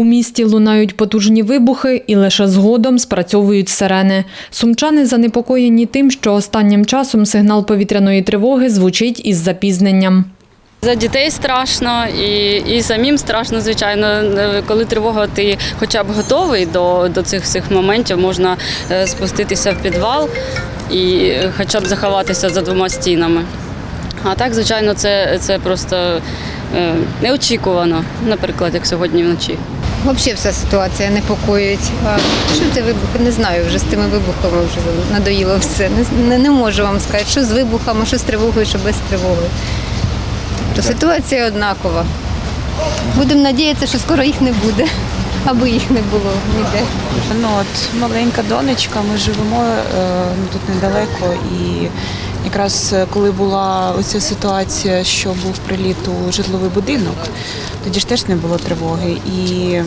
У місті лунають потужні вибухи і лише згодом спрацьовують сирени. Сумчани занепокоєні тим, що останнім часом сигнал повітряної тривоги звучить із запізненням. За дітей страшно і, і самим страшно, звичайно. Коли тривога, ти хоча б готовий до, до цих всіх моментів, можна е, спуститися в підвал і хоча б заховатися за двома стінами. А так, звичайно, це, це просто е, неочікувано, наприклад, як сьогодні вночі. Взагалі вся ситуація непокоїть. А що це вибухи? Не знаю, вже з тими вибухами вже надоїло все. Не, не, не можу вам сказати, що з вибухами, що з тривогою, що без тривоги. Тобто ситуація однакова. Будемо надіятися, що скоро їх не буде, аби їх не було ніде. Ну от маленька донечка, ми живемо е, ну, тут недалеко, і якраз е, коли була оця ситуація, що був приліт у житловий будинок, тоді ж теж не було тривоги. І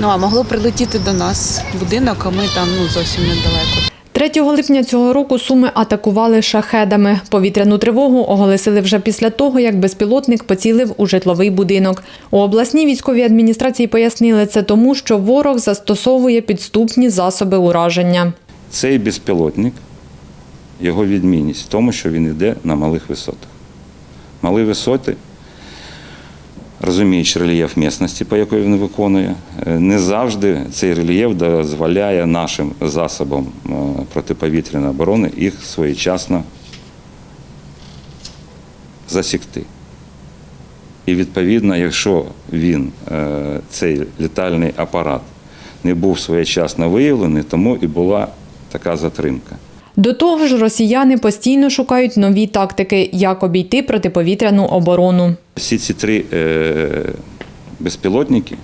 ну а могло прилетіти до нас будинок, а ми там ну зовсім недалеко. 3 липня цього року Суми атакували шахедами. Повітряну тривогу оголосили вже після того, як безпілотник поцілив у житловий будинок. У обласній військовій адміністрації пояснили це тому, що ворог застосовує підступні засоби ураження. Цей безпілотник, його відмінність в тому, що він йде на малих висотах. Малі висоти, розуміючи рельєф місцевості, по якій він виконує, е, не завжди цей рельєф дозволяє нашим засобам е, протиповітряної оборони їх своєчасно засікти. І відповідно, якщо він, е, цей літальний апарат, не був своєчасно виявлений, тому і була така затримка. До того ж, росіяни постійно шукають нові тактики, як обійти протиповітряну оборону. Всі ці три е, безпілотники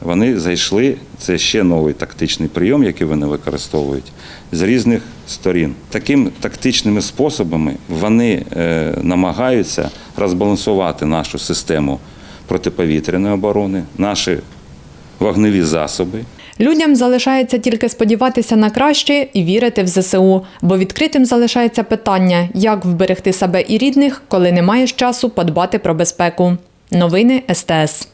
вони зайшли. Це ще новий тактичний прийом, який вони використовують з різних сторін. Таким тактичними способами вони е, намагаються розбалансувати нашу систему протиповітряної оборони, наші вогневі засоби. Людям залишається тільки сподіватися на краще і вірити в ЗСУ, бо відкритим залишається питання, як вберегти себе і рідних, коли не маєш часу подбати про безпеку. Новини СТС.